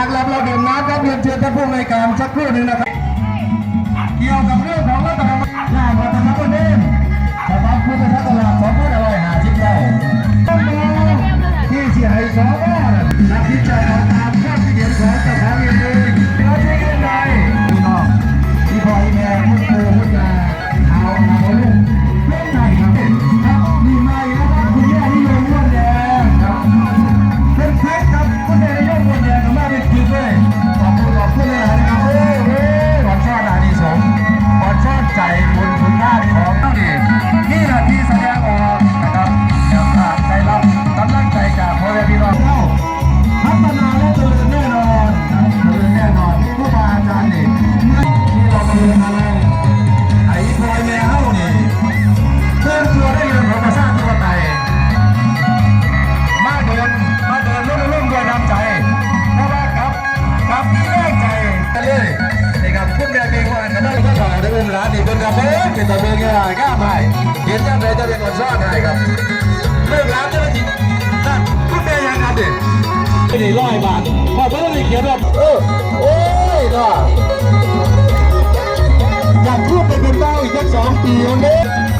ากรับเราเดื่มน้ำครับเรียนเชิญท่านผู้ในการสักครู่หนึ่งนะครับ เกี่ยวกับเรื่อง เป็นร้านนี่เบงเป็นตะเบียงง่ายง่ายไม่เห็นยังไงจะเป็นคนซ่อนให้ครับเรื่องร้านจะไม่จริงนั่นคุณแม่ยังไงดิไม่ได้ร้อยบาทพอเพิ่งได้เขียนว่าเออโอ้ยน่ะอยากพูดไปเป็นเบ้าอีกสักสองปีวันนี้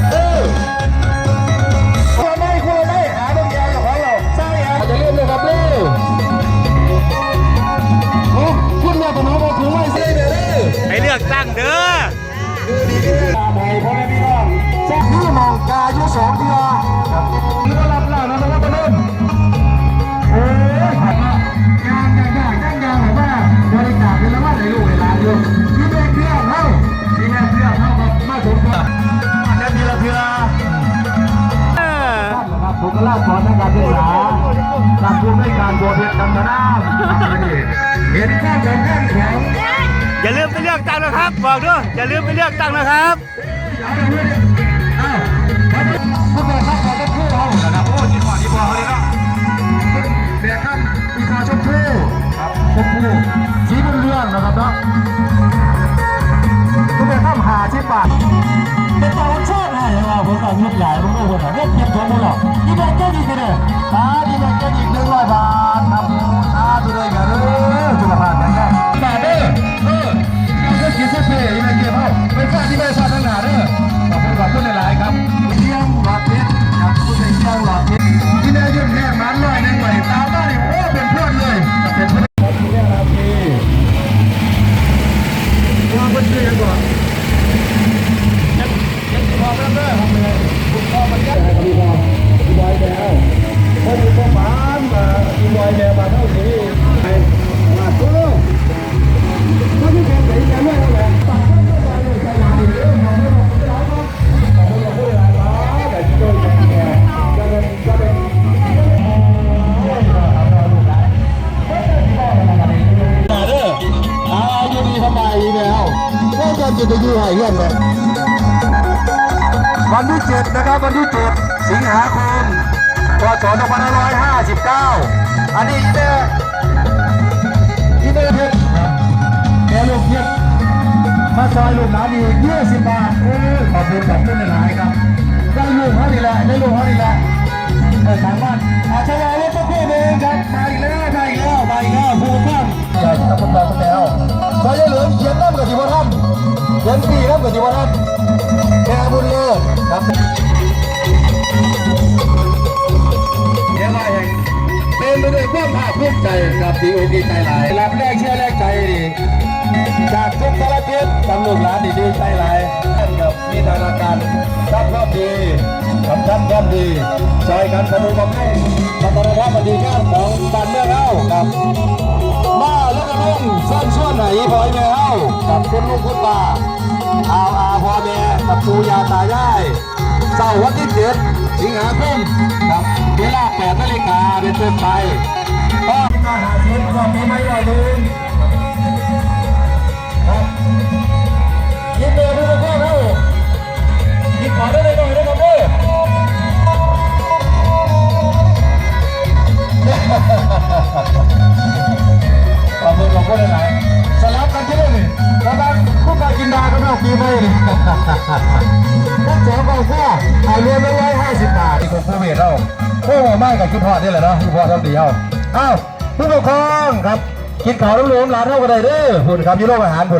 เค สองเดือครับนี่ก็รับแล้วนะครับพนุ่มโอ้ยขอบคุณงานยากยากยากยากแบบว่าบริจาคเป็นละว่าในลูกในหลานอยู่ที่แม่เครื่องเข้าที่แม่เครื่องเข้าครับมาสมกับอันนี้ละเถื่อเออท่านนะครับบุคลากางการศึกษาทำผู้ให้การบัวเพชรกำมะนาเห็นข้อสำคัญของอย่าลืมไปเลือกตั้งนะครับ บอกด้วยอย่าลืมไปเลือกตั้งนะครับ ผู้แม่ข้าขอชมพู่เขานะครับ โอ้จีนก่อนดีกว่าเลยครับแม่ข้ามปีคาชมพู่ครับชมพู่สีบุญเรืองนะครับเนาะผู้แม่ข้ามหาชิบบาเป็นตาชอบให้เราผมก็เงียบใหญ่ผมก็คนเงียบเงียบตัวมึงหรอกยี่แบงแก้ดีกันเลยตายี่แบงแก้ดี จะจะจะอยู่ห้อเงี้ยมเลยวันที่7นะครับวันที่7สิงหาคมพศ2559 อันนี้อีเมลอีเมลเพชรแกลูกเพชรมาซอยลูกหลานอีก20บาทโอ้ยขอบคุณขอบคุณหลายครับได้ลูกเขาดีแหละได้ลูกเขาดีแหละเออทางบ้านอาชญารถก็คู่เองครับมาอีกแล้ว เขียนปีน้ำกับสิบวันท่านแค่บุญเลิศครับเดี๋ยวมาแห่งเป็นไปด้วยความภาคภูมิใจกับดีอกดีใจหลายรับแรกเชื่อแรกใจดีจากทุกสารทิศตำรวจหลานดีดีใจหลายท่านกับมีธนาการรับความดีกับท่านความดีซอยกันสนุกบำรุงพัฒนาบดีงานของบ้านเมืองเฮาครับ ส่วนไหนพอยแมวกับคุณลูกคุณป้าอาอาพ่อแม่กับตูยาตายายเสาร์วันที่เจ็ดสิงหาคมครับเวลาแปดนาฬิกาเป็นต้นไปก็มาหาเสียงก็มีไม่ลอยลืม นักสองกองข้าเอารวมไปร้อยห้าสิบบาทที่คุณผู้เวทเราโอ้ไม่กับคุณพ่อนี่แหละเนาะคุณพ่อทำดีเอาอ้าวผู้ปกครองครับ กินข้าวน้ำหลวงร้านเท่ากันได้เด้อคุณครับยี่โรปอาหารคุณ